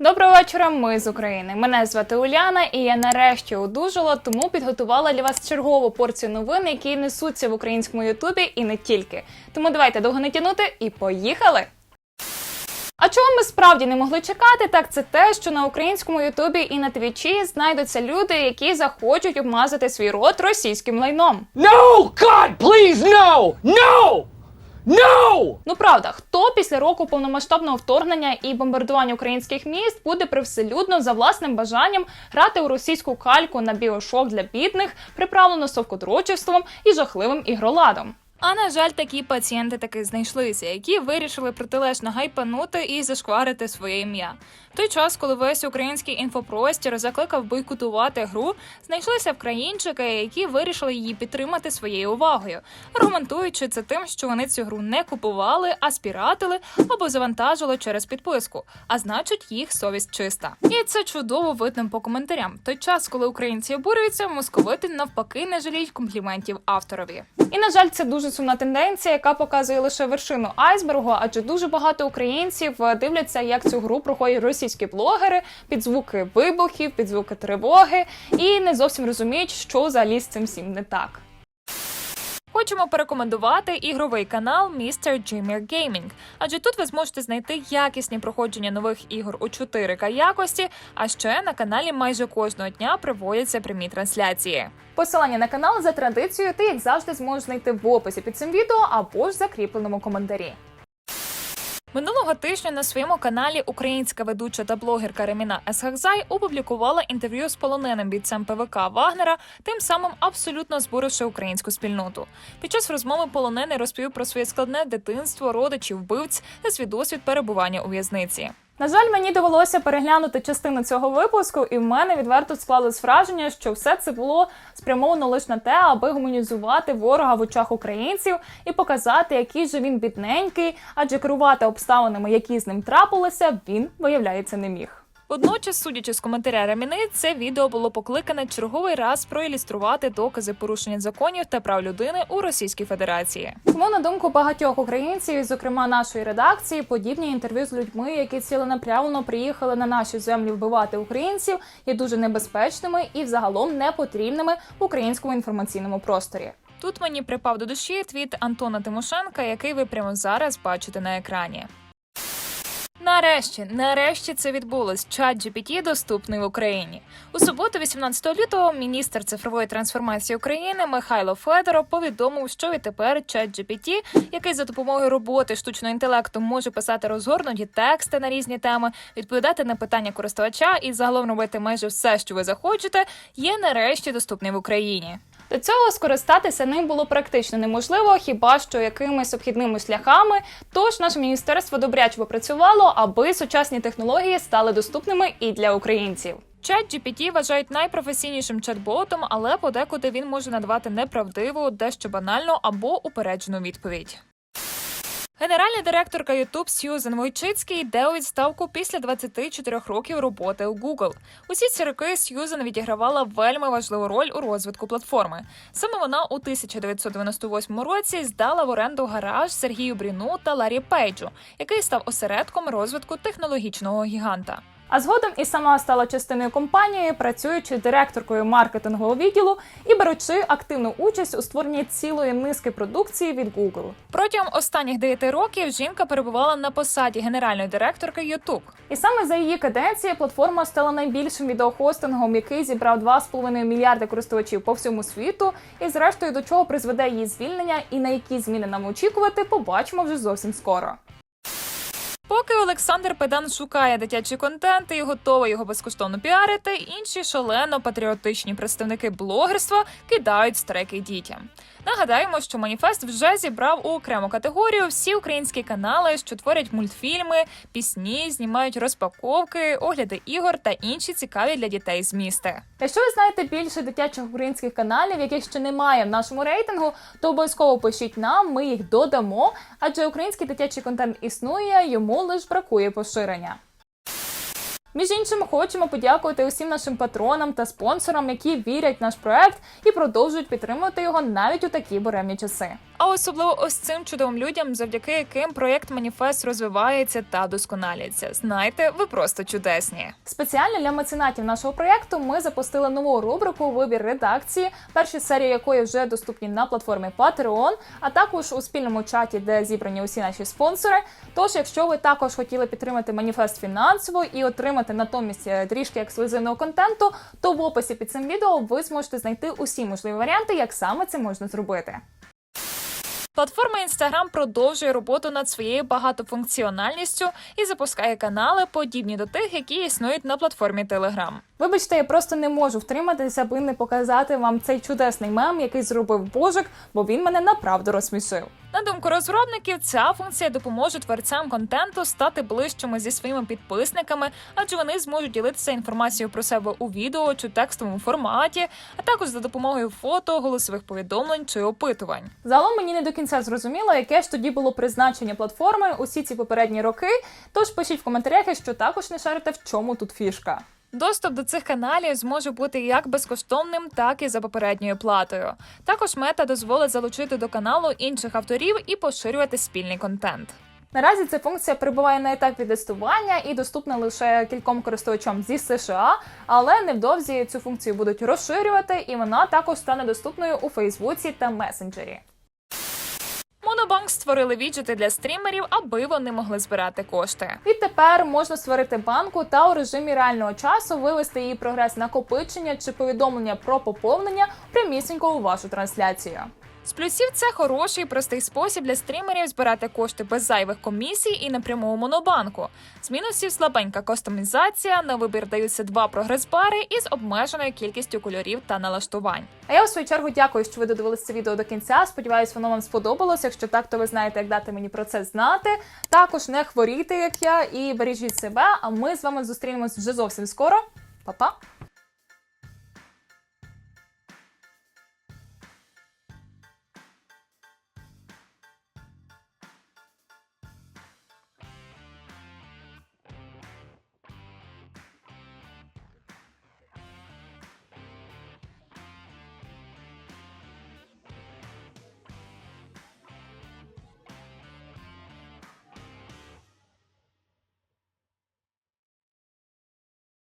Доброго вечора, ми з України. Мене звати Уляна, і я нарешті одужала, тому підготувала для вас чергову порцію новин, які несуться в українському Ютубі і не тільки. Тому давайте довго не тянути і поїхали! А чого ми справді не могли чекати, так це те, що на українському Ютубі і на Твічі знайдуться люди, які захочуть обмазати свій рот російським лайном. No! God, please, no! No! No! Ну правда, хто після року повномасштабного вторгнення і бомбардування українських міст буде привселюдно за власним бажанням грати у російську кальку на біошок для бідних, приправлену совкодрочівством і жахливим ігроладом? А на жаль, такі пацієнти таки знайшлися, які вирішили протилежно гайпанути і зашкварити своє ім'я. В той час, коли весь український інфопростір закликав бойкотувати гру, знайшлися вкраїнчики, які вирішили її підтримати своєю увагою, аргументуючи це тим, що вони цю гру не купували, а спіратили або завантажили через підписку. А значить, їх совість чиста. І це чудово видно по коментарям. В той час, коли українці обурюються, московити навпаки не жаліють компліментів авторові. І на жаль, це дуже сумна тенденція, яка показує лише вершину айсбергу, адже дуже багато українців е, дивляться, як цю гру проходять російські блогери під звуки вибухів, під звуки тривоги, і не зовсім розуміють, що взагалі з цим всім не так. Хочемо порекомендувати ігровий канал Mr. Jimmer Gaming, адже тут ви зможете знайти якісні проходження нових ігор у 4К якості. А ще на каналі майже кожного дня проводяться прямі трансляції. Посилання на канал за традицією ти, як завжди, зможеш знайти в описі під цим відео або ж закріпленому коментарі. Минулого тижня на своєму каналі українська ведуча та блогерка Реміна Есхакзай опублікувала інтерв'ю з полоненим бійцем ПВК Вагнера, тим самим абсолютно збуривши українську спільноту. Під час розмови полонений розповів про своє складне дитинство, родичів, вбивць та свій досвід перебування у в'язниці. На жаль, мені довелося переглянути частину цього випуску, і в мене відверто склалось враження, що все це було спрямовано лише на те, аби гуманізувати ворога в очах українців і показати, який же він бідненький, адже керувати обставинами, які з ним трапилися, він виявляється не міг. Водночас, судячи з коментаря Реміни, це відео було покликане черговий раз проілюструвати докази порушення законів та прав людини у Російській Федерації. Тому на думку багатьох українців, зокрема нашої редакції, подібні інтерв'ю з людьми, які ціленаправленно приїхали на наші землі вбивати українців, є дуже небезпечними і взагалом непотрібними в українському інформаційному просторі. Тут мені припав до душі твіт Антона Тимошенка, який ви прямо зараз бачите на екрані. Нарешті, нарешті це відбулось. Чат GPT доступний в Україні. У суботу, 18 лютого, міністр цифрової трансформації України Михайло Федоров повідомив, що відтепер чат GPT, який за допомогою роботи штучного інтелекту може писати розгорнуті тексти на різні теми, відповідати на питання користувача і загалом робити майже все, що ви захочете, є нарешті доступний в Україні. До цього скористатися ним було практично неможливо, хіба що якимись обхідними шляхами. Тож наше міністерство добряче попрацювало, аби сучасні технології стали доступними і для українців. Чат GPT вважають найпрофесійнішим чат-ботом, але подекуди він може надавати неправдиву, дещо банальну або упереджену відповідь. Генеральна директорка YouTube Сьюзен Войчицький йде у відставку після 24 років роботи у Google. Усі ці роки Сьюзен відігравала вельми важливу роль у розвитку платформи. Саме вона у 1998 році здала в оренду гараж Сергію Бріну та Ларі Пейджу, який став осередком розвитку технологічного гіганта. А згодом і сама стала частиною компанії, працюючи директоркою маркетингового відділу і беручи активну участь у створенні цілої низки продукції від Google. Протягом останніх 9 років жінка перебувала на посаді генеральної директорки YouTube. І саме за її каденції платформа стала найбільшим відеохостингом, який зібрав 2,5 мільярди користувачів по всьому світу. І зрештою до чого призведе її звільнення і на які зміни нам очікувати, побачимо вже зовсім скоро. Поки Олександр Педан шукає дитячий контент і готовий його безкоштовно піарити, інші шалено патріотичні представники блогерства кидають стреки дітям. Нагадаємо, що маніфест вже зібрав у окрему категорію всі українські канали, що творять мультфільми, пісні, знімають розпаковки, огляди ігор та інші цікаві для дітей змісти. Якщо ви знаєте більше дитячих українських каналів, яких ще немає в нашому рейтингу, то обов'язково пишіть нам, ми їх додамо, адже український дитячий контент існує, йому лише бракує поширення. Між іншим, хочемо подякувати усім нашим патронам та спонсорам, які вірять в наш проект і продовжують підтримувати його навіть у такі буремні часи. А особливо ось цим чудовим людям, завдяки яким проект Маніфест розвивається та досконалюється. Знаєте, ви просто чудесні. Спеціально для меценатів нашого проєкту ми запустили нову рубрику Вибір редакції, перші серії якої вже доступні на платформі Patreon, а також у спільному чаті, де зібрані усі наші спонсори. Тож, якщо ви також хотіли підтримати маніфест фінансово і отримати натомість е, трішки ексклюзивного контенту, то в описі під цим відео ви зможете знайти усі можливі варіанти, як саме це можна зробити. Платформа Instagram продовжує роботу над своєю багатофункціональністю і запускає канали, подібні до тих, які існують на платформі Telegram. Вибачте, я просто не можу втриматися, аби не показати вам цей чудесний мем, який зробив Божик, бо він мене направду розсмішив. Думку розробників, ця функція допоможе творцям контенту стати ближчими зі своїми підписниками, адже вони зможуть ділитися інформацією про себе у відео чи текстовому форматі, а також за допомогою фото, голосових повідомлень чи опитувань. Загалом мені не до кінця зрозуміло, яке ж тоді було призначення платформи усі ці попередні роки. Тож пишіть в коментарях, якщо також не шарите, в чому тут фішка. Доступ до цих каналів зможе бути як безкоштовним, так і за попередньою платою. Також мета дозволить залучити до каналу інших авторів і поширювати спільний контент. Наразі ця функція перебуває на етапі тестування і доступна лише кільком користувачам зі США, але невдовзі цю функцію будуть розширювати, і вона також стане доступною у Фейсбуці та месенджері. Монобанк створили віджити для стрімерів, аби вони могли збирати кошти. Відтепер можна створити банку та у режимі реального часу вивести її прогрес накопичення чи повідомлення про поповнення прямісінько у вашу трансляцію. З плюсів це хороший і простий спосіб для стрімерів збирати кошти без зайвих комісій і напряму у монобанку. З мінусів слабенька кастомізація, на вибір даються два прогрес-бари із обмеженою кількістю кольорів та налаштувань. А я у свою чергу дякую, що ви додивилися це відео до кінця. Сподіваюсь, воно вам сподобалось. Якщо так, то ви знаєте, як дати мені про це знати. Також не хворійте, як я, і бережіть себе. А ми з вами зустрінемось вже зовсім скоро. Па-па!